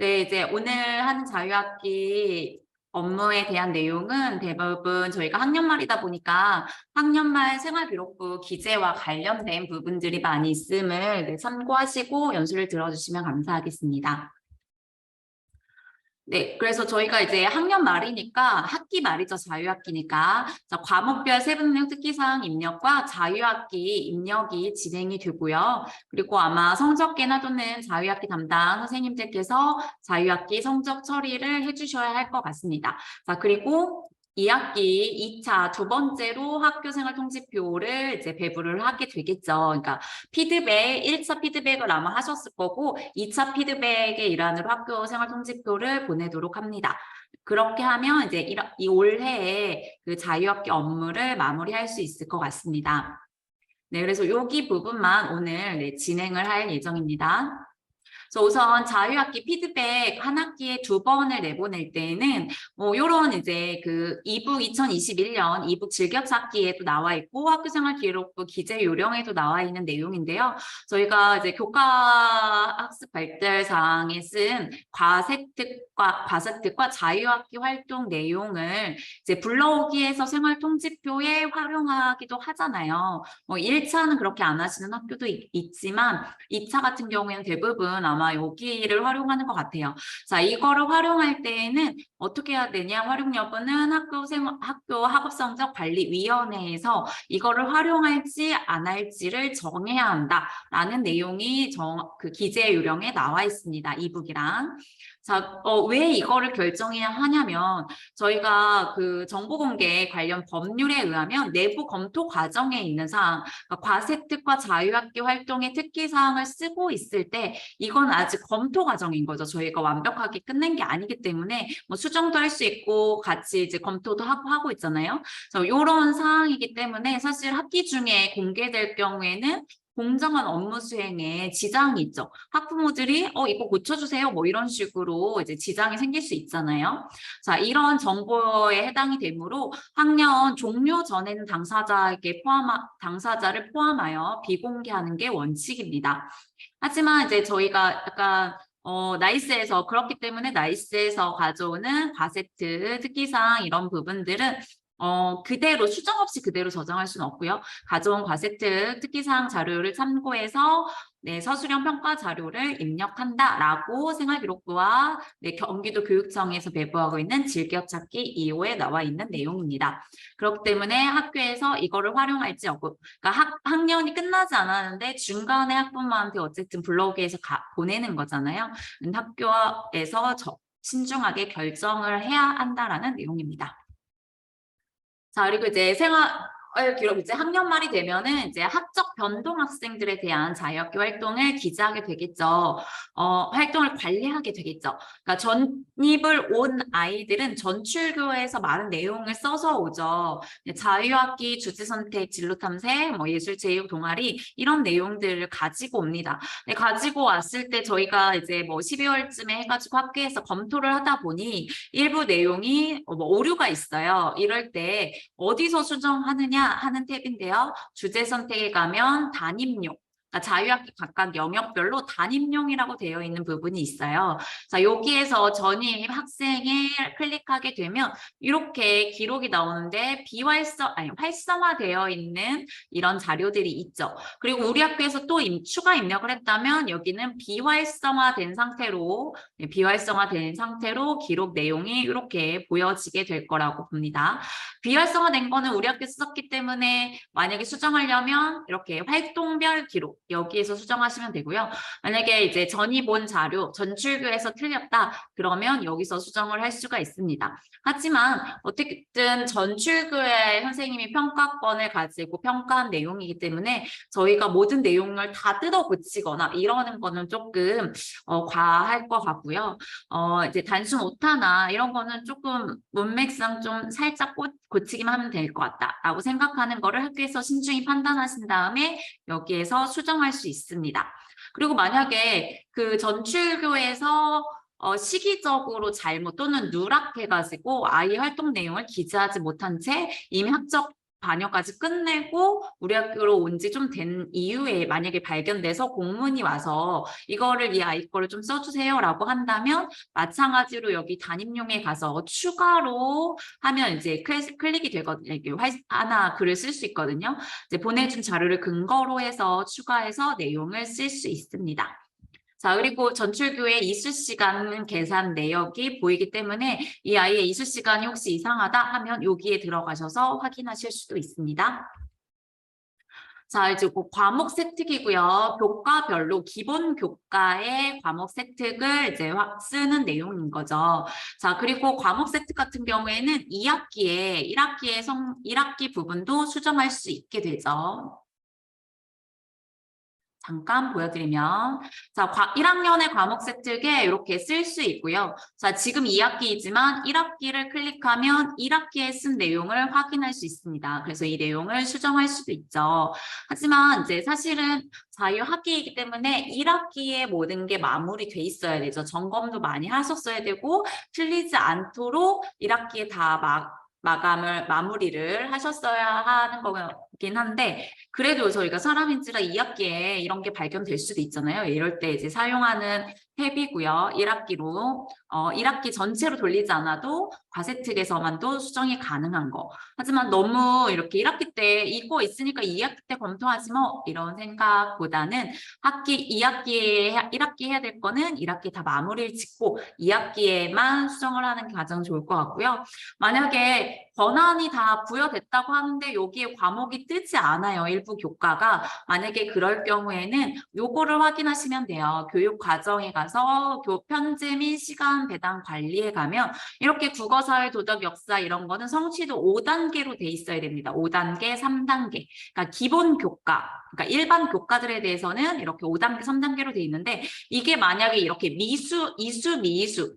네, 이제 오늘 하는 자유학기 업무에 대한 내용은 대부분 저희가 학년말이다 보니까 학년말 생활기록부 기재와 관련된 부분들이 많이 있음을 네, 참고하시고 연수를 들어주시면 감사하겠습니다. 네, 그래서 저희가 이제 학년 말이니까 학기 말이죠. 자유학기니까. 자, 과목별 세분명 특기사항 입력과 자유학기 입력이 진행이 되고요. 그리고 아마 성적 개나 또는 자유학기 담당 선생님들께서 자유학기 성적 처리를 해주셔야 할 것 같습니다. 자, 그리고 2학기 2차 두 번째로 학교생활 통지표를 이제 배부를 하게 되겠죠. 그러니까 피드백, 1차 피드백을 아마 하셨을 거고 2차 피드백의 일환으로 학교생활 통지표를 보내도록 합니다. 그렇게 하면 이제 이- 이 올해의 그 자유학기 업무를 마무리할 수 있을 것 같습니다. 네, 그래서 여기 부분만 오늘 네, 진행을 할 예정입니다. 그래서 우선 자유학기 피드백 한 학기에 두 번을 내보낼 때에는 뭐 요런 이제 그 이북 2021년 이북 즐겨찾기에도 나와 있고 학교생활 기록부 기재 요령에도 나와 있는 내용인데요. 저희가 이제 교과 학습 발달 사항에 쓴 과세특과 과세특과 자유학기 활동 내용을 이제 불러오기에서 생활 통지표에 활용하기도 하잖아요. 뭐 1차는 그렇게 안 하시는 학교도 있, 있지만 2차 같은 경우에는 대부분 아마 여기를 활용하는 것 같아요. 자, 이거를 활용할 때에는 어떻게 해야 되냐? 활용 여부는 학교 생 학교 학업 성적 관리 위원회에서 이거를 활용할지 안 할지를 정해야 한다라는 내용이 정, 그 기재 요령에 나와 있습니다. 이북이랑. 자, 어, 왜 이거를 결정해야 하냐면 저희가 그 정보공개 관련 법률에 의하면 내부 검토 과정에 있는 사항, 그러니까 과세특과 자유학기 활동의 특기 사항을 쓰고 있을 때 이건 아직 검토 과정인 거죠. 저희가 완벽하게 끝낸 게 아니기 때문에 뭐 수정도 할 수 있고 같이 이제 검토도 하고 하고 있잖아요. 그래서 이런 사항이기 때문에 사실 학기 중에 공개될 경우에는 공정한 업무 수행에 지장이 있죠. 학부모들이 어 이거 고쳐주세요 뭐 이런 식으로 이제 지장이 생길 수 있잖아요. 자 이런 정보에 해당이 되므로 학년 종료 전에는 당사자에게 포함 당사자를 포함하여 비공개하는 게 원칙입니다. 하지만 이제 저희가 약간 어, 나이스에서 그렇기 때문에 나이스에서 가져오는 과세트 특기사항 이런 부분들은 어, 그대로 수정 없이 그대로 저장할 수는 없고요. 가져온 과세특 특기사항 자료를 참고해서 네, 서술형 평가 자료를 입력한다라고 생활기록부와 네, 경기도 교육청에서 배부하고 있는 질기억찾기 2호에 나와 있는 내용입니다. 그렇기 때문에 학교에서 이거를 활용할지 없고, 그러니까 학, 학년이 끝나지 않았는데 중간에 학부모한테 어쨌든 블로그에서 가, 보내는 거잖아요. 음, 학교에서 저, 신중하게 결정을 해야 한다라는 내용입니다. 자, 그리고 이제 생활 기록 이제 학년 말이 되면은 이제 학적 변동 학생들에 대한 자유학기 활동을 기재하게 되겠죠. 어, 활동을 관리하게 되겠죠. 그러니까 전입을 온 아이들은 전출교에서 많은 내용을 써서 오죠. 자유학기, 주제선택, 진로탐색, 뭐 예술체육 동아리 이런 내용들을 가지고 옵니다. 네, 가지고 왔을 때 저희가 이제 뭐 12월쯤에 해가지고 학교에서 검토를 하다 보니 일부 내용이 뭐 오류가 있어요. 이럴 때 어디서 수정하느냐 하는 탭인데요. 주제 선택에 가면 단임용, 자유학기 각각 영역별로 단임용이라고 되어 있는 부분이 있어요. 자, 여기에서 전임 학생을 클릭하게 되면 이렇게 기록이 나오는데 비활성, 아니, 활성화되어 있는 이런 자료들이 있죠. 그리고 우리 학교에서 또 임, 추가 입력을 했다면 여기는 비활성화된 상태로, 네, 비활성화된 상태로 기록 내용이 이렇게 보여지게 될 거라고 봅니다. 비활성화된 거는 우리 학교에서 썼기 때문에 만약에 수정하려면 이렇게 활동별 기록 여기에서 수정하시면 되고요. 만약에 이제 전입 온 자료 전출교에서 틀렸다 그러면 여기서 수정을 할 수가 있습니다. 하지만 어떻게든 전출교의 선생님이 평가권을 가지고 평가한 내용이기 때문에 저희가 모든 내용을 다 뜯어 고치거나 이러는 거는 조금 어, 과할 것 같고요. 어, 이제 단순 오타나 이런 거는 조금 문맥상 좀 살짝 고, 고치기만 하면 될 것 같다라고 생각하는 거를 학교에서 신중히 판단하신 다음에 여기에서 수정 할 수 있습니다. 그리고 만약에 그 전출교에서 어, 시기적으로 잘못 또는 누락해가지고 아이 활동 내용을 기재하지 못한 채 이미 학적 반영까지 끝내고 우리 학교로 온 지 좀 된 이후에 만약에 발견돼서 공문이 와서 이거를 이 아이 거를 좀 써주세요라고 한다면 마찬가지로 여기 담임용에 가서 추가로 하면 이제 클- 클릭이 되거든요. 이렇게 화- 하나 글을 쓸 수 있거든요. 이제 보내준 자료를 근거로 해서 추가해서 내용을 쓸 수 있습니다. 자, 그리고 전출교의 이수 시간 계산 내역이 보이기 때문에 이 아이의 이수 시간이 혹시 이상하다 하면 여기에 들어가셔서 확인하실 수도 있습니다. 자, 이제 그 과목 세특이고요. 교과별로 기본 교과의 과목 세특을 이제 확 쓰는 내용인 거죠. 자, 그리고 과목 세특 같은 경우에는 2학기에 1학기의 성 1학기 부분도 수정할 수 있게 되죠. 잠깐 보여드리면 자, 과, 1학년의 과목 세특에 이렇게 쓸 수 있고요. 자, 지금 2학기이지만 1학기를 클릭하면 1학기에 쓴 내용을 확인할 수 있습니다. 그래서 이 내용을 수정할 수도 있죠. 하지만 이제 사실은 자유학기이기 때문에 1학기에 모든 게 마무리돼 있어야 되죠. 점검도 많이 하셨어야 되고 틀리지 않도록 1학기에 다 막, 마감을 마무리를 하셨어야 하는 거 긴 한데 그래도 저희가 사람인지라 2학기에 이런 게 발견될 수도 있잖아요. 이럴 때 이제 사용하는 탭이고요. 1학기로 어 1학기 전체로 돌리지 않아도 과세 특에서만도 수정이 가능한 거. 하지만 너무 이렇게 1학기 때 이거 있으니까 2학기 때 검토하지 뭐 이런 생각보다는 학기 2학기에 1학기 해야 될 거는 1학기 다 마무리를 짓고 2학기에만 수정을 하는 게 가장 좋을 것 같고요. 만약에 권한이 다 부여됐다고 하는데 여기에 과목이 뜨지 않아요. 일부 교과가. 만약에 그럴 경우에는 요거를 확인하시면 돼요. 교육 과정에 가서 교 편제 및 시간 배당 관리에 가면 이렇게 국어, 사회, 도덕, 역사 이런 거는 성취도 5단계로 돼 있어야 됩니다. 5단계, 3단계. 그러니까 기본 교과, 그러니까 일반 교과들에 대해서는 이렇게 5단계, 3단계로 돼 있는데 이게 만약에 이렇게 미수, 이수, 미수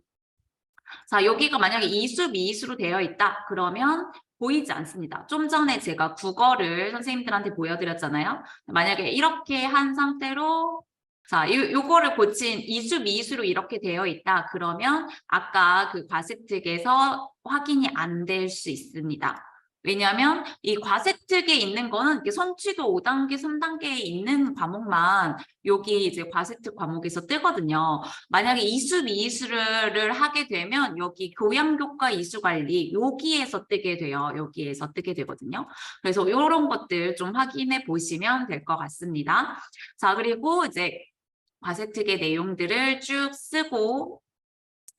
자, 여기가 만약에 이수, 미수로 되어 있다. 그러면 보이지 않습니다. 좀 전에 제가 국어를 선생님들한테 보여드렸잖아요. 만약에 이렇게 한 상태로 자, 요, 요거를 고친 이수, 미수로 이렇게 되어 있다. 그러면 아까 그 과세특에서 확인이 안 될 수 있습니다. 왜냐하면 이 과세특에 있는 거는 이렇게 성취도 5단계, 3단계에 있는 과목만 여기 이제 과세특 과목에서 뜨거든요. 만약에 이수, 미수를 하게 되면 여기 교양교과 이수관리 여기에서 뜨게 돼요. 여기에서 뜨게 되거든요. 그래서 이런 것들 좀 확인해 보시면 될 것 같습니다. 자, 그리고 이제 과세특의 내용들을 쭉 쓰고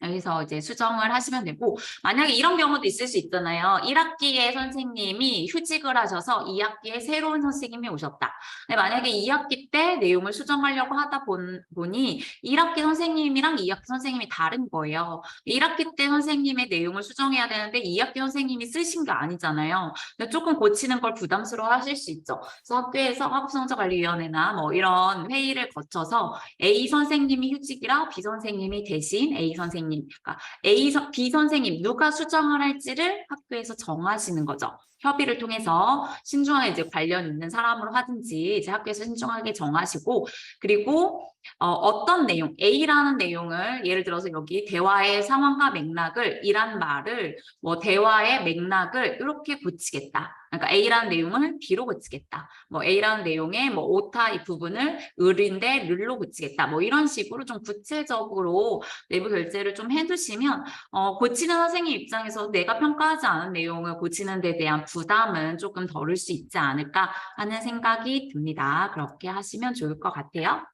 여기서 이제 수정을 하시면 되고 만약에 이런 경우도 있을 수 있잖아요. 1학기에 선생님이 휴직을 하셔서 2학기에 새로운 선생님이 오셨다. 만약에 2학기 때 내용을 수정하려고 하다 본, 보니 1학기 선생님이랑 2학기 선생님이 다른 거예요. 1학기 때 선생님의 내용을 수정해야 되는데 2학기 선생님이 쓰신 게 아니잖아요. 조금 고치는 걸 부담스러워 하실 수 있죠. 그래서 학교에서 학업성적관리위원회나 뭐 이런 회의를 거쳐서 A 선생님이 휴직이라 B 선생님이 대신 A 선생님 그러니까 A 선, B 선생님 누가 수정을 할지를 학교에서 정하시는 거죠. 협의를 통해서 신중하게 이제 관련 있는 사람으로 하든지 이제 학교에서 신중하게 정하시고 그리고 어, 떤 내용 A라는 내용을 예를 들어서 여기 대화의 상황과 맥락을 이란 말을 뭐 대화의 맥락을 이렇게 고치겠다. 그러니까 A라는 내용을 B로 고치겠다. 뭐 A라는 내용의 뭐 오타 이 부분을 을인데 르로 고치겠다. 뭐 이런 식으로 좀 구체적으로 내부 결제를 좀 해두시면 어, 고치는 선생님 입장에서 내가 평가하지 않은 내용을 고치는 데 대한 부담은 조금 덜을 수 있지 않을까 하는 생각이 듭니다. 그렇게 하시면 좋을 것 같아요.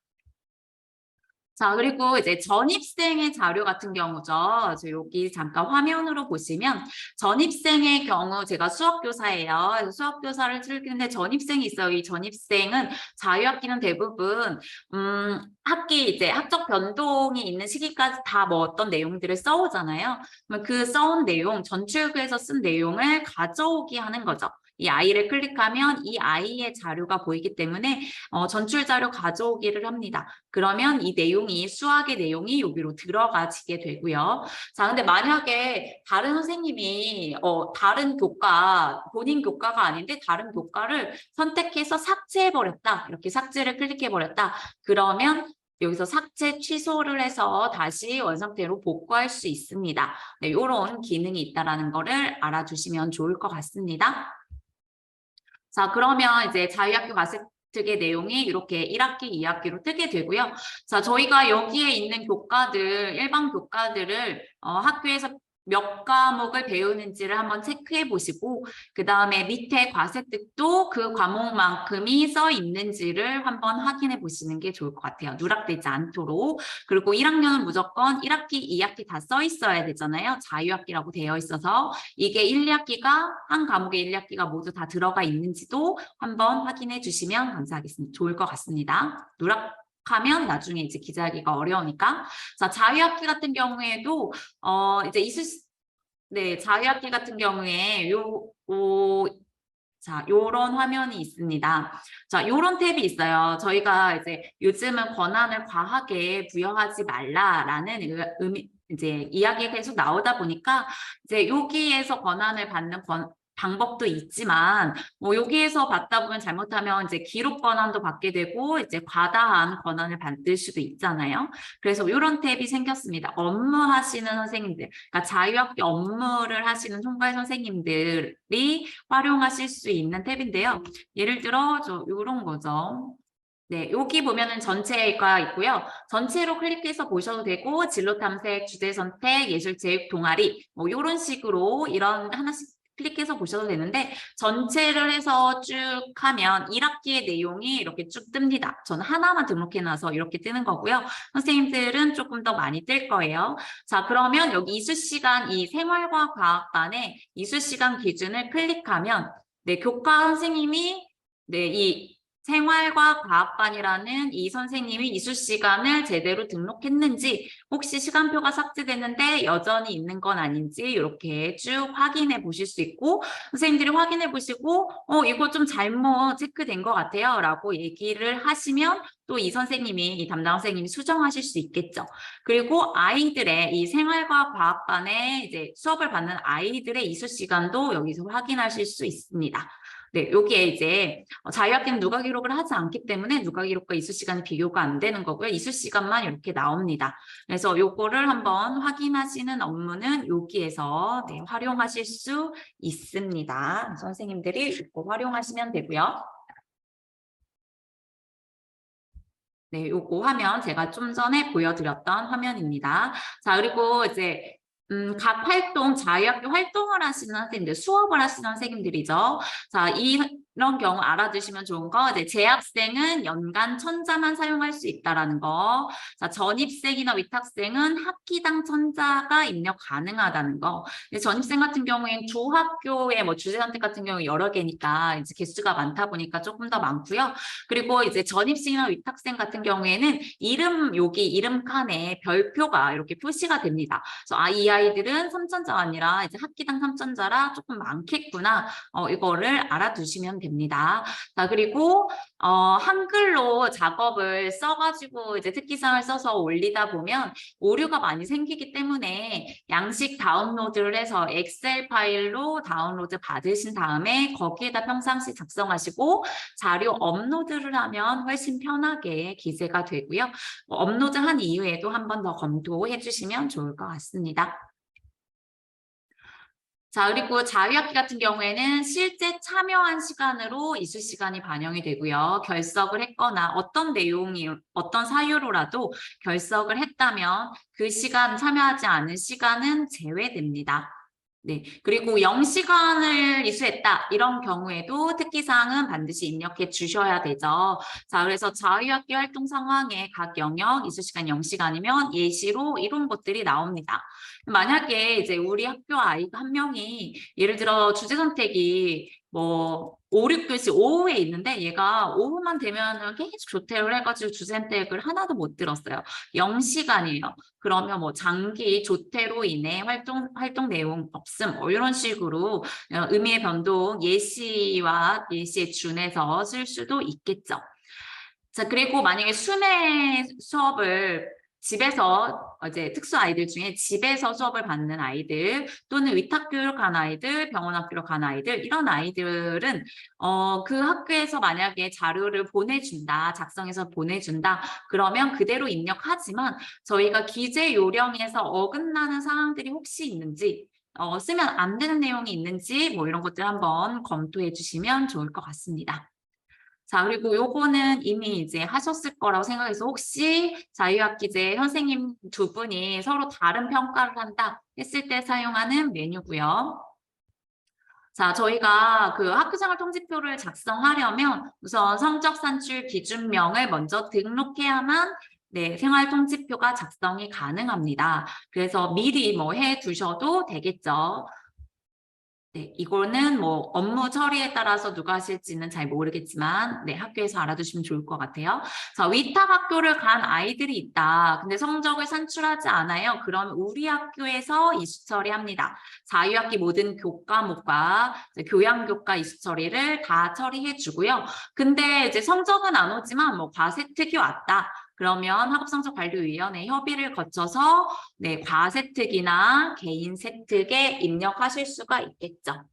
자, 그리고 이제 전입생의 자료 같은 경우죠. 저 여기 잠깐 화면으로 보시면 전입생의 경우 제가 수학교사예요. 수학교사를 즐기는데 전입생이 있어요. 이 전입생은 자유학기는 대부분 음, 학기 이제 학적 변동이 있는 시기까지 다 뭐 어떤 내용들을 써오잖아요. 그러면 그 써온 내용, 전출구에서 쓴 내용을 가져오기 하는 거죠. 이 아이를 클릭하면 이 아이의 자료가 보이기 때문에 어, 전출 자료 가져오기를 합니다. 그러면 이 내용이 수학의 내용이 여기로 들어가지게 되고요. 자, 근데 만약에 다른 선생님이 어, 다른 교과 본인 교과가 아닌데 다른 교과를 선택해서 삭제해 버렸다. 이렇게 삭제를 클릭해 버렸다. 그러면 여기서 삭제 취소를 해서 다시 원상태로 복구할 수 있습니다. 네, 이런 기능이 있다라는 거를 알아두시면 좋을 것 같습니다. 자, 그러면 이제 자유학교 가스특의 내용이 이렇게 1학기, 2학기로 뜨게 되고요. 자, 저희가 여기에 있는 교과들, 일반 교과들을 어, 학교에서 몇 과목을 배우는지를 한번 체크해 보시고 그 다음에 밑에 과세특도 그 과목만큼이 써 있는지를 한번 확인해 보시는 게 좋을 것 같아요. 누락되지 않도록. 그리고 1학년은 무조건 1학기, 2학기 다 써 있어야 되잖아요. 자유학기라고 되어 있어서 이게 1, 2학기가 한 과목에 1, 2학기가 모두 다 들어가 있는지도 한번 확인해 주시면 감사하겠습니다. 좋을 것 같습니다. 누락 하면 나중에 이제 기재하기가 어려우니까. 자, 자유학기 같은 경우에도 어 이제 있을 수- 네, 자유학기 같은 경우에 요 오, 자, 요런 화면이 있습니다. 자, 요런 탭이 있어요. 저희가 이제 요즘은 권한을 과하게 부여하지 말라라는 의- 의미 이제 이야기가 계속 나오다 보니까 이제 여기에서 권한을 받는 권 방법도 있지만 뭐 여기에서 받다 보면 잘못하면 이제 기록 권한도 받게 되고 이제 과다한 권한을 받을 수도 있잖아요. 그래서 이런 탭이 생겼습니다. 업무하시는 선생님들, 그러니까 자유학기 업무를 하시는 총괄 선생님들이 활용하실 수 있는 탭인데요. 예를 들어 저 이런 거죠. 네, 여기 보면은 전체가 있고요. 전체로 클릭해서 보셔도 되고 진로 탐색, 주제 선택, 예술 체육 동아리 뭐 이런 식으로 이런 하나씩 클릭해서 보셔도 되는데 전체를 해서 쭉 하면 1학기의 내용이 이렇게 쭉 뜹니다. 저는 하나만 등록해놔서 이렇게 뜨는 거고요. 선생님들은 조금 더 많이 뜰 거예요. 자, 그러면 여기 이수 시간 이 생활과 과학반의 이수 시간 기준을 클릭하면 네, 교과 선생님이 네, 이 생활과 과학반이라는 이 선생님이 이수 시간을 제대로 등록했는지 혹시 시간표가 삭제됐는데 여전히 있는 건 아닌지 이렇게 쭉 확인해 보실 수 있고 선생님들이 확인해 보시고 어 이거 좀 잘못 체크된 것 같아요 라고 얘기를 하시면 또 이 선생님이 이 담당 선생님이 수정하실 수 있겠죠. 그리고 아이들의 이 생활과 과학반에 이제 수업을 받는 아이들의 이수 시간도 여기서 확인하실 수 있습니다. 네, 여기에 이제 어, 자유학기는 누가 기록을 하지 않기 때문에 누가 기록과 이수 시간이 비교가 안 되는 거고요. 이수 시간만 이렇게 나옵니다. 그래서 요거를 한번 확인하시는 업무는 여기에서 네, 활용하실 수 있습니다. 선생님들이 이거 활용하시면 되고요. 네, 요거 화면 제가 좀 전에 보여드렸던 화면입니다. 자, 그리고 이제 음, 각 활동, 자유학교 활동을 하시는 선생님들, 수업을 하시는 선생님들이죠. 자, 이, 이런 경우 알아두시면 좋은 거, 이제 재학생은 연간 천자만 사용할 수 있다라는 거. 자, 전입생이나 위탁생은 학기당 천자가 입력 가능하다는 거. 전입생 같은 경우에는 조학교의 뭐 주제 선택 같은 경우 여러 개니까 이제 개수가 많다 보니까 조금 더 많고요. 그리고 이제 전입생이나 위탁생 같은 경우에는 이름 여기 이름 칸에 별표가 이렇게 표시가 됩니다. 그래서 아, 이 아이들은 3천자 아니라 이제 학기당 3천자라 조금 많겠구나. 어, 이거를 알아두시면 됩니다. 자, 그리고 어, 한글로 작업을 써가지고 이제 특기사항을 써서 올리다 보면 오류가 많이 생기기 때문에 양식 다운로드를 해서 엑셀 파일로 다운로드 받으신 다음에 거기에다 평상시 작성하시고 자료 업로드를 하면 훨씬 편하게 기재가 되고요. 뭐 업로드 한 이후에도 한 번 더 검토해 주시면 좋을 것 같습니다. 자, 그리고 자유학기 같은 경우에는 실제 참여한 시간으로 이수 시간이 반영이 되고요. 결석을 했거나 어떤 내용이, 어떤 사유로라도 결석을 했다면 그 시간, 참여하지 않은 시간은 제외됩니다. 네, 그리고 0시간을 이수했다. 이런 경우에도 특기사항은 반드시 입력해 주셔야 되죠. 자, 그래서 자유학기 활동 상황에 각 영역 이수시간 0시간이면 예시로 이런 것들이 나옵니다. 만약에 이제 우리 학교 아이가 한 명이 예를 들어 주제 선택이 뭐 5, 6교시 오후에 있는데 얘가 오후만 되면은 계속 조퇴를 해가지고 선택을 하나도 못 들었어요. 0시간이에요. 그러면 뭐 장기 조퇴로 인해 활동 활동 내용 없음 뭐 이런 식으로 어, 의미의 변동 예시와 예시에 준해서 쓸 수도 있겠죠. 자 그리고 만약에 순회 수업을 집에서 이제 특수 아이들 중에 집에서 수업을 받는 아이들 또는 위탁교육 간 아이들, 병원 학교로 간 아이들 이런 아이들은 어, 그 학교에서 만약에 자료를 보내준다, 작성해서 보내준다 그러면 그대로 입력하지만 저희가 기재 요령에서 어긋나는 사항들이 혹시 있는지 어, 쓰면 안 되는 내용이 있는지 뭐 이런 것들 한번 검토해 주시면 좋을 것 같습니다. 자, 그리고 요거는 이미 이제 하셨을 거라고 생각해서 혹시 자유학기제 선생님 두 분이 서로 다른 평가를 한다 했을 때 사용하는 메뉴고요. 자, 저희가 그 학교생활 통지표를 작성하려면 우선 성적 산출 기준명을 먼저 등록해야만 네, 생활 통지표가 작성이 가능합니다. 그래서 미리 뭐 해 두셔도 되겠죠. 네, 이거는 뭐 업무 처리에 따라서 누가 하실지는 잘 모르겠지만 네, 학교에서 알아두시면 좋을 것 같아요. 자, 위탁 학교를 간 아이들이 있다. 근데 성적을 산출하지 않아요. 그럼 우리 학교에서 이수 처리합니다. 자유학기 모든 교과목과 교양교과 이수 처리를 다 처리해 주고요. 근데 이제 성적은 안 오지만 뭐 과세특이 왔다. 그러면 학업성적관리위원회 협의를 거쳐서 네, 과세특이나 개인 세특에 입력하실 수가 있겠죠.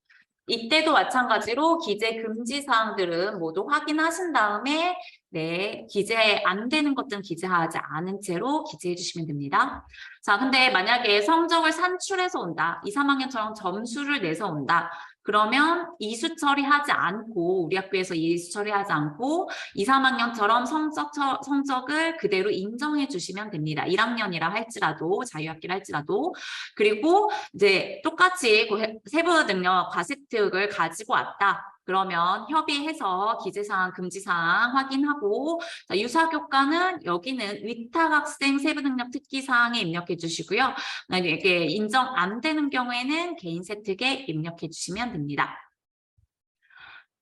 이때도 마찬가지로 기재 금지 사항들은 모두 확인하신 다음에 네, 기재 안 되는 것들은 기재하지 않은 채로 기재해 주시면 됩니다. 자, 근데 만약에 성적을 산출해서 온다. 2, 3학년처럼 점수를 내서 온다. 그러면 이수 처리하지 않고 우리 학교에서 이수 처리하지 않고 2, 3학년처럼 성적 처- 성적을 그대로 인정해 주시면 됩니다. 1학년이라 할지라도 자유학기라 할지라도 그리고 이제 똑같이 그 해- 세부 능력 과세 특을 가지고 왔다. 그러면 협의해서 기재사항, 금지사항 확인하고 자, 유사교과는 여기는 위탁학생 세부능력 특기사항에 입력해 주시고요. 만약에 인정 안 되는 경우에는 개인 세특에 입력해 주시면 됩니다.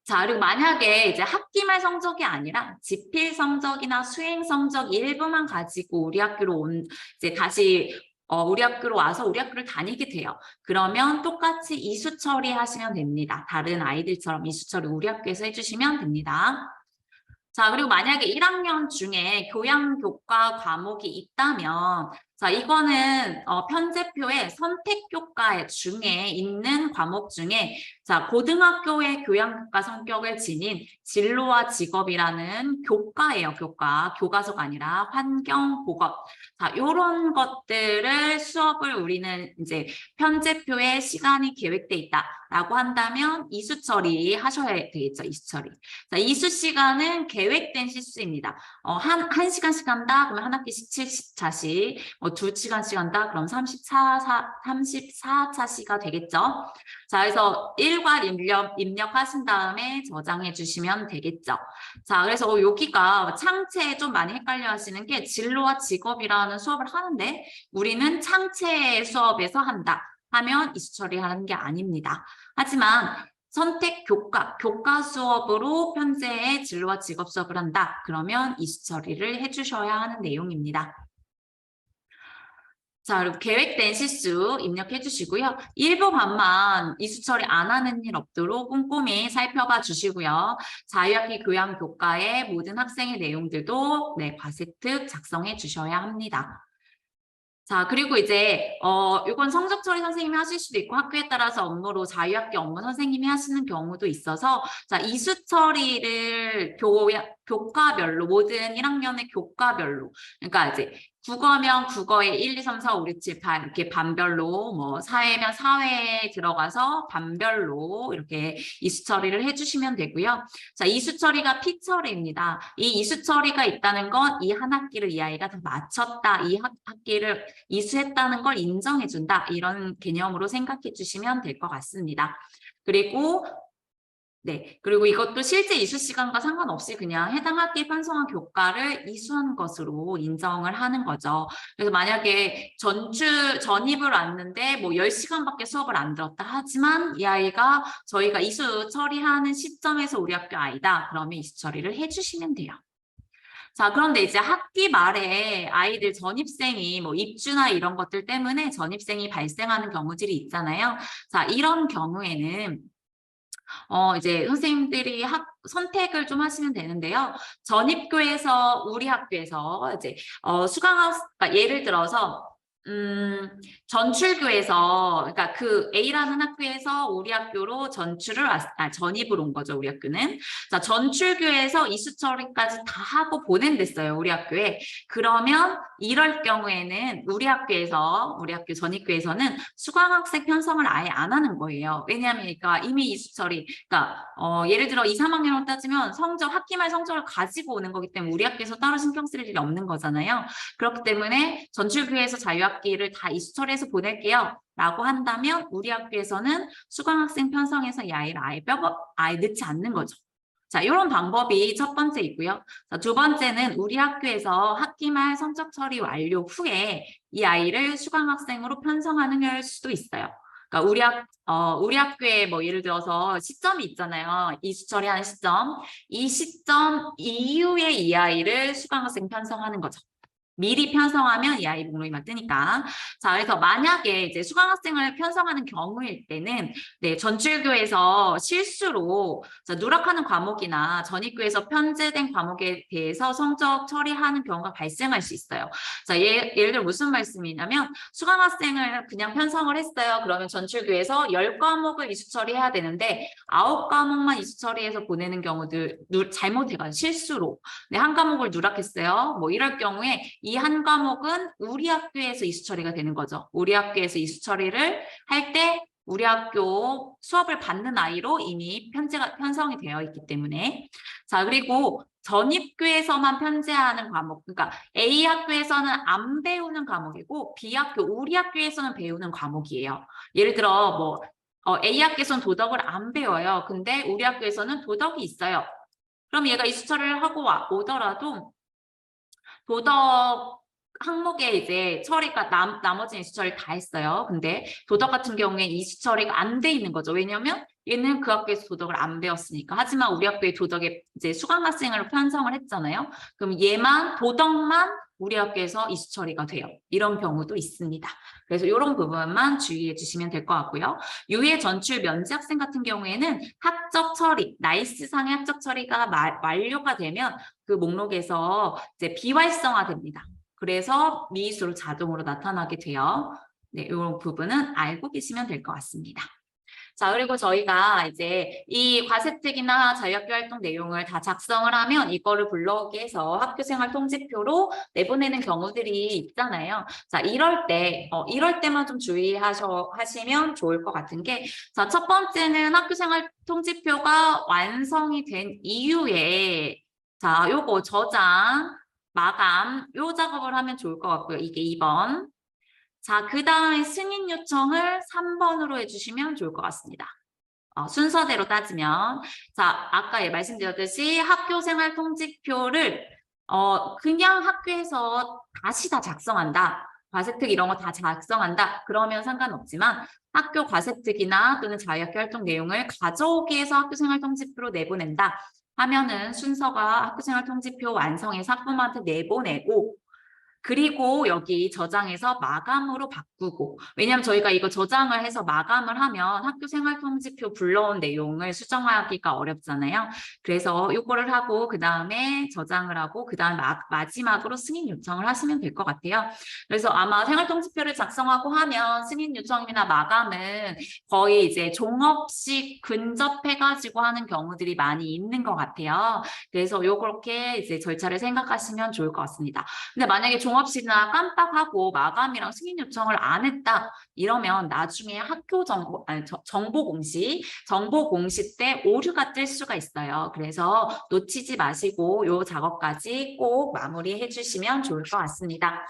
자, 그리고 만약에 이제 학기말 성적이 아니라 지필 성적이나 수행 성적 일부만 가지고 우리 학교로 온, 이제 다시 어, 우리 학교로 와서 우리 학교를 다니게 돼요. 그러면 똑같이 이수 처리하시면 됩니다. 다른 아이들처럼 이수 처리 우리 학교에서 해주시면 됩니다. 자, 그리고 만약에 1학년 중에 교양 교과 과목이 있다면 자, 이거는 어, 편제표에 선택 교과 중에 있는 과목 중에 자, 고등학교의 교양교과 성격을 지닌 진로와 직업이라는 교과예요, 교과. 교과서가 아니라 환경, 보건. 자, 요런 것들을 수업을 우리는 이제 편제표에 시간이 계획돼 있다라고 한다면 이수 처리 하셔야 되겠죠, 이수 처리. 자, 이수 시간은 계획된 실수입니다. 어, 한, 한 시간씩 한다? 그러면 한 학기 17자씩, 어, 두 시간씩 한다? 그럼 34, 34차시가 되겠죠? 자, 그래서 일괄 입력, 입력하신 다음에 저장해 주시면 되겠죠. 자, 그래서 여기가 창체에 좀 많이 헷갈려 하시는 게 진로와 직업이라는 수업을 하는데 우리는 창체 수업에서 한다 하면 이수 처리하는 게 아닙니다. 하지만 선택 교과, 교과 수업으로 편제의 진로와 직업 수업을 한다. 그러면 이수 처리를 해주셔야 하는 내용입니다. 자, 그리고 계획된 실수 입력해 주시고요. 일부 반만 이수 처리 안 하는 일 없도록 꼼꼼히 살펴봐 주시고요. 자유학기 교양 교과의 모든 학생의 내용들도 네, 과세특 작성해 주셔야 합니다. 자, 그리고 이제 어 이건 성적 처리 선생님이 하실 수도 있고 학교에 따라서 업무로 자유학기 업무 선생님이 하시는 경우도 있어서 자, 이수 처리를 교양 교과별로 모든 1학년의 교과별로 그러니까 이제 국어면 국어에 1, 2, 3, 4, 5, 6, 7, 8 이렇게 반별로 뭐 사회면 사회에 들어가서 반별로 이렇게 이수 처리를 해주시면 되고요. 자, 이수 처리가 피 처리입니다. 이 이수 처리가 있다는 건 이 한 학기를 이 아이가 더 마쳤다, 이 학, 학기를 이수했다는 걸 인정해준다 이런 개념으로 생각해 주시면 될 것 같습니다. 그리고 네, 그리고 이것도 실제 이수 시간과 상관없이 그냥 해당 학기에 편성한 교과를 이수한 것으로 인정을 하는 거죠. 그래서 만약에 전주 전입을 왔는데 뭐 10시간밖에 수업을 안 들었다 하지만 이 아이가 저희가 이수 처리하는 시점에서 우리 학교 아이다. 그러면 이수 처리를 해주시면 돼요. 자, 그런데 이제 학기 말에 아이들 전입생이 뭐 입주나 이런 것들 때문에 전입생이 발생하는 경우들이 있잖아요. 자, 이런 경우에는 어, 이제 선생님들이 학, 선택을 좀 하시면 되는데요. 전입교에서 우리 학교에서 이제 어, 수강학, 그러니까 예를 들어서 음, 전출교에서, 그러니까 그 A라는 학교에서 우리 학교로 전출을, 왔, 아, 전입을 온 거죠, 우리 학교는. 자, 전출교에서 이수 처리까지 다 하고 보낸댔어요, 우리 학교에. 그러면 이럴 경우에는 우리 학교에서, 우리 학교 전입교에서는 수강학생 편성을 아예 안 하는 거예요. 왜냐하면, 그러니까 이미 이수 처리, 그러니까, 어, 예를 들어 2, 3학년으로 따지면 성적, 학기말 성적을 가지고 오는 거기 때문에 우리 학교에서 따로 신경 쓸 일이 없는 거잖아요. 그렇기 때문에 전출교에서 자유학 기를 다 이수처리해서 보낼게요. 라고 한다면 우리 학교에서는 수강학생 편성해서 이 아이를 아예 뼈 아예 넣지 않는 거죠. 자, 이런 방법이 첫 번째 있고요. 자, 두 번째는 우리 학교에서 학기 말 성적 처리 완료 후에 이 아이를 수강학생으로 편성하는 수도 있어요. 그러니까 우리 학 어, 우리 학교에 뭐 예를 들어서 시점이 있잖아요. 이수 처리하는 시점. 이 시점 이후에 이 아이를 수강학생 편성하는 거죠. 미리 편성하면 이 아이 목록이만 뜨니까. 자, 그래서 만약에 이제 수강학생을 편성하는 경우일 때는 네, 전출교에서 실수로 자, 누락하는 과목이나 전입교에서 편제된 과목에 대해서 성적 처리하는 경우가 발생할 수 있어요. 자, 예, 예를 들어 무슨 말씀이냐면 수강학생을 그냥 편성을 했어요. 그러면 전출교에서 10과목을 이수 처리해야 되는데 9과목만 이수 처리해서 보내는 경우들 누, 잘못해가지고 실수로 네, 한 과목을 누락했어요. 뭐 이럴 경우에 이 한 과목은 우리 학교에서 이수 처리가 되는 거죠. 우리 학교에서 이수 처리를 할 때 우리 학교 수업을 받는 아이로 이미 편제가 편성이 되어 있기 때문에 자 그리고 전입교에서만 편제하는 과목 그러니까 A 학교에서는 안 배우는 과목이고 B 학교 우리 학교에서는 배우는 과목이에요. 예를 들어 뭐 어, A 학교에서는 도덕을 안 배워요. 근데 우리 학교에서는 도덕이 있어요. 그럼 얘가 이수처리를 하고 와, 오더라도 도덕 항목에 이제 처리가 남, 나머지 이수 처리 다 했어요. 근데 도덕 같은 경우에 이수 처리가 안 돼 있는 거죠. 왜냐면 얘는 그 학교에서 도덕을 안 배웠으니까. 하지만 우리 학교에 도덕에 이제 수강 학생으로 편성을 했잖아요. 그럼 얘만 도덕만 우리 학교에서 이수 처리가 돼요. 이런 경우도 있습니다. 그래서 이런 부분만 주의해 주시면 될 것 같고요. 유해 전출 면제 학생 같은 경우에는 학적 처리, 나이스 상의 학적 처리가 마, 완료가 되면 그 목록에서 이제 비활성화됩니다. 그래서 미수로 자동으로 나타나게 돼요. 네, 이런 부분은 알고 계시면 될 것 같습니다. 자, 그리고 저희가 이제 이 과세특이나 자유학교 활동 내용을 다 작성을 하면 이거를 불러오게 해서 학교생활 통지표로 내보내는 경우들이 있잖아요. 자, 이럴 때, 어, 이럴 때만 좀 주의하셔, 하시면 좋을 것 같은 게, 자, 첫 번째는 학교생활 통지표가 완성이 된 이후에, 자, 요거 저장, 마감, 요 작업을 하면 좋을 것 같고요. 이게 2번. 자, 그 다음에 승인 요청을 3번으로 해주시면 좋을 것 같습니다. 어, 순서대로 따지면 자, 아까 예 말씀드렸듯이 학교생활 통지표를 어, 그냥 학교에서 다시 다 작성한다. 과세특 이런 거 다 작성한다. 그러면 상관없지만 학교 과세특이나 또는 자유학교 활동 내용을 가져오기 위해서 학교생활 통지표로 내보낸다. 하면은 순서가 학교생활 통지표 완성해서 학부모한테 내보내고 그리고 여기 저장해서 마감으로 바꾸고 왜냐하면 저희가 이거 저장을 해서 마감을 하면 학교 생활통지표 불러온 내용을 수정하기가 어렵잖아요. 그래서 이거를 하고 그 다음에 저장을 하고 그 다음 마지막으로 승인 요청을 하시면 될 것 같아요. 그래서 아마 생활통지표를 작성하고 하면 승인 요청이나 마감은 거의 이제 종업식 근접해가지고 하는 경우들이 많이 있는 것 같아요. 그래서 요렇게 이제 절차를 생각하시면 좋을 것 같습니다. 근데 만약에 종 종합시나 깜빡하고 마감이랑 승인 요청을 안 했다 이러면 나중에 학교 정보 아니 정보 공시 정보 공시 때 오류가 뜰 수가 있어요. 그래서 놓치지 마시고 요 작업까지 꼭 마무리해 주시면 좋을 것 같습니다.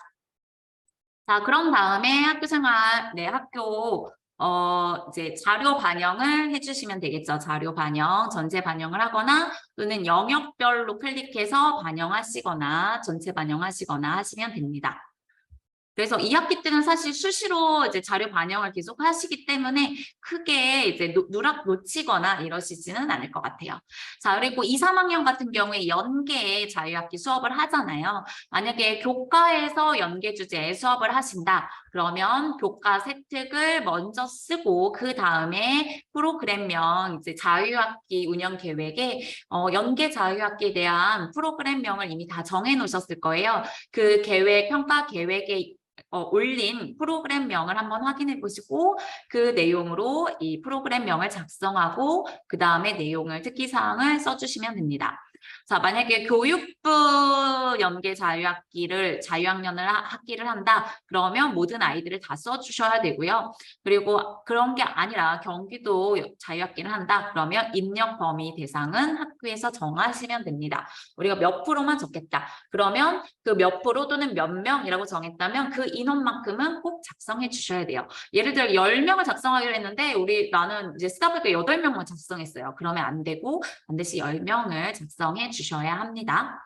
자, 그런 다음에 학교 생활, 네, 학교 어, 이제 자료 반영을 해주시면 되겠죠. 자료 반영, 전체 반영을 하거나 또는 영역별로 클릭해서 반영하시거나 전체 반영하시거나 하시면 됩니다. 그래서 2학기 때는 사실 수시로 이제 자료 반영을 계속 하시기 때문에 크게 이제 누락 놓치거나 이러시지는 않을 것 같아요. 자, 그리고 2, 3학년 같은 경우에 연계 자유학기 수업을 하잖아요. 만약에 교과에서 연계 주제 수업을 하신다. 그러면 교과 세특을 먼저 쓰고 그 다음에 프로그램명 이제 자유학기 운영 계획에 어, 연계 자유학기에 대한 프로그램명을 이미 다 정해 놓으셨을 거예요. 그 계획 평가 계획에 어, 올린 프로그램명을 한번 확인해 보시고 그 내용으로 이 프로그램명을 작성하고 그 다음에 내용을 특기사항을 써주시면 됩니다. 자, 만약에 교육부 연계 자유학기를 자유학년을 하- 학기를 한다. 그러면 모든 아이들을 다 써주셔야 되고요. 그리고 그런 게 아니라 경기도 자유학기를 한다. 그러면 입력 범위 대상은 학교에서 정하시면 됩니다. 우리가 몇 프로만 적겠다. 그러면 그 몇 프로 또는 몇 명이라고 정했다면 그 인원만큼은 꼭 작성해 주셔야 돼요. 예를 들어 10명을 작성하기로 했는데 우리 나는 이제 보니까 8명만 작성했어요. 그러면 안 되고 반드시 10명을 작성해 주셔야 합니다.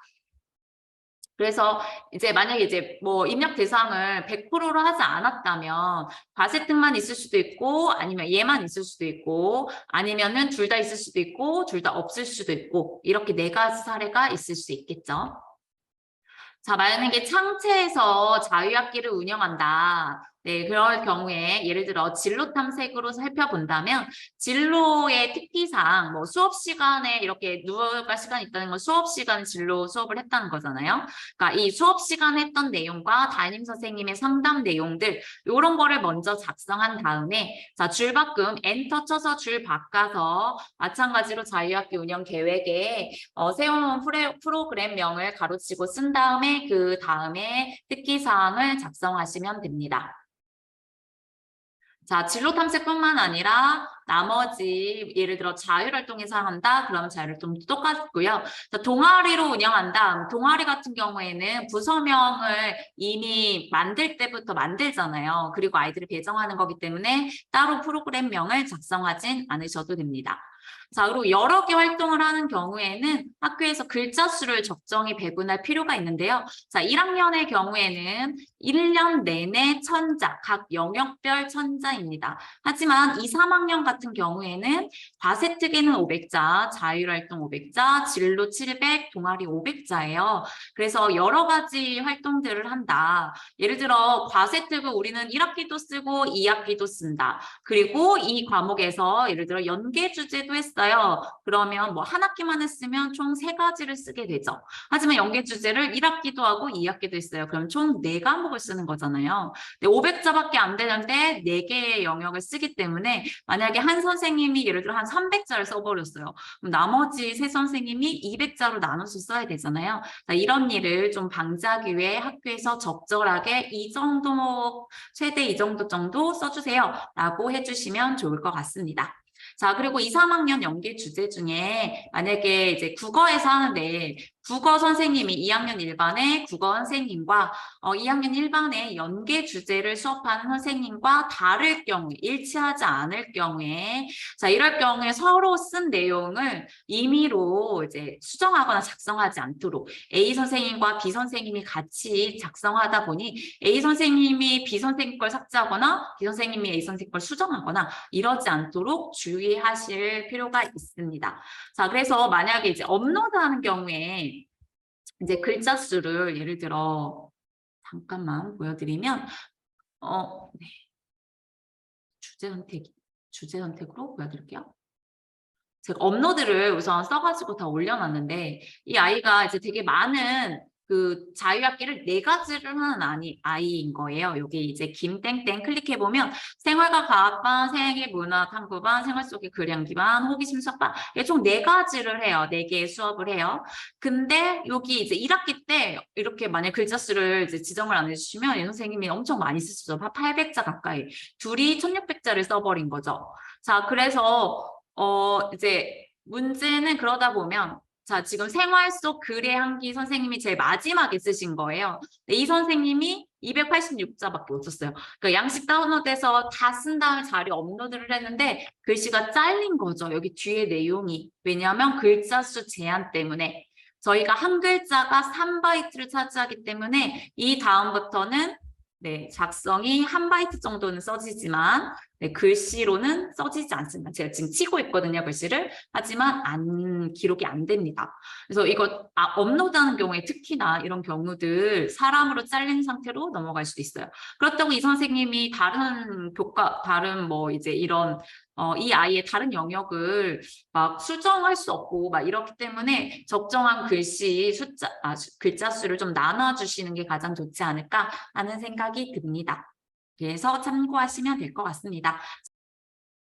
그래서 이제 만약에 이제 뭐 입력 대상을 100%로 하지 않았다면 과세특만 있을 수도 있고 아니면 얘만 있을 수도 있고 아니면은 둘 다 있을 수도 있고 둘 다 없을 수도 있고 이렇게 네 가지 사례가 있을 수 있겠죠. 자, 만약에 창체에서 자유학기를 운영한다. 네, 그럴 경우에 예를 들어 진로 탐색으로 살펴본다면 진로의 특기사항, 뭐 수업 시간에 이렇게 누워갈 시간이 있다는 건 수업 시간 진로 수업을 했다는 거잖아요. 그러니까 이 수업 시간에 했던 내용과 담임 선생님의 상담 내용들 이런 거를 먼저 작성한 다음에 자, 줄바꿈 엔터 쳐서 줄 바꿔서 마찬가지로 자유학기 운영 계획에 어, 세워놓은 프레, 프로그램명을 가로치고 쓴 다음에 그 다음에 특기사항을 작성하시면 됩니다. 자, 진로 탐색뿐만 아니라 나머지 예를 들어 자율활동에서 한다 그러면 자율활동도 똑같고요. 자, 동아리로 운영한다. 동아리 같은 경우에는 부서명을 이미 만들 때부터 만들잖아요. 그리고 아이들을 배정하는 거기 때문에 따로 프로그램명을 작성하진 않으셔도 됩니다. 자, 그리고 여러 개 활동을 하는 경우에는 학교에서 글자 수를 적정히 배분할 필요가 있는데요. 자, 1학년의 경우에는 1년 내내 천자, 각 영역별 천자입니다. 하지만 2, 3학년 같은 경우에는 과세특기는 500자, 자율활동 500자, 진로 700, 동아리 500자예요. 그래서 여러 가지 활동들을 한다. 예를 들어 과세특을 우리는 1학기도 쓰고 2학기도 쓴다. 그리고 이 과목에서 예를 들어 연계 주제도 했어 요. 그러면 뭐 한 학기만 했으면 총 세 가지를 쓰게 되죠. 하지만 연계 주제를 1학기도 하고 2학기도 했어요. 그럼 총 네 과목을 쓰는 거잖아요. 500자밖에 안 되는데 네 개의 영역을 쓰기 때문에 만약에 한 선생님이 예를 들어 한 300자를 써버렸어요. 그럼 나머지 세 선생님이 200자로 나눠서 써야 되잖아요. 자, 이런 일을 좀 방지하기 위해 학교에서 적절하게 이 정도 최대 이 정도 정도 써주세요 라고 해주시면 좋을 것 같습니다. 자, 그리고 2, 3학년 연계 주제 중에 만약에 이제 국어에서 하는데 국어 선생님이 2학년 1반의 국어 선생님과 어, 2학년 1반의 연계 주제를 수업하는 선생님과 다를 경우, 일치하지 않을 경우에 자, 이럴 경우에 서로 쓴 내용을 임의로 이제 수정하거나 작성하지 않도록 A 선생님과 B 선생님이 같이 작성하다 보니 A 선생님이 B 선생님 걸 삭제하거나 B 선생님이 A 선생님 걸 수정하거나 이러지 않도록 주의하실 필요가 있습니다. 자, 그래서 만약에 이제 업로드하는 경우에 이제 글자 수를 예를 들어 잠깐만 보여드리면 어 네. 주제 선택 주제 선택으로 보여드릴게요. 제가 업로드를 우선 써가지고 다 올려놨는데 이 아이가 이제 되게 많은 그 자유학기를 네 가지를 하는 아이, 아이인 거예요. 여기 이제 김땡땡 클릭해보면 생활과 과학반, 생애 문화 탐구반, 생활 속의 교량기반, 호기심 수학반 총 네 가지를 해요. 네 개의 수업을 해요. 근데 여기 이제 1학기 때 이렇게 만약 글자 수를 이제 지정을 안 해주시면 이 선생님이 엄청 많이 쓰시죠. 800자 가까이. 둘이 1600자를 써버린 거죠. 자, 그래서 어 이제 문제는 그러다 보면 자 지금 생활 속 글의 한기 선생님이 제일 마지막에 쓰신 거예요. 이 선생님이 286자밖에 못 썼어요. 그러니까 양식 다운로드해서 다 쓴 다음에 자료 업로드를 했는데 글씨가 잘린 거죠. 여기 뒤에 내용이. 왜냐하면 글자 수 제한 때문에 저희가 한 글자가 3바이트를 차지하기 때문에 이 다음부터는 네, 작성이 한 바이트 정도는 써지지만 네, 글씨로는 써지지 않습니다. 제가 지금 치고 있거든요, 글씨를. 하지만 안 기록이 안 됩니다. 그래서 이거 아, 업로드하는 경우에 특히나 이런 경우들 사람으로 잘린 상태로 넘어갈 수도 있어요. 그렇다고 이 선생님이 다른 교과, 다른 뭐 이제 이런 어, 이 아이의 다른 영역을 막 수정할 수 없고 막 이렇기 때문에 적정한 글씨 숫자, 아, 수- 글자 수를 좀 나눠주시는 게 가장 좋지 않을까 하는 생각이 듭니다. 그래서 참고하시면 될 것 같습니다.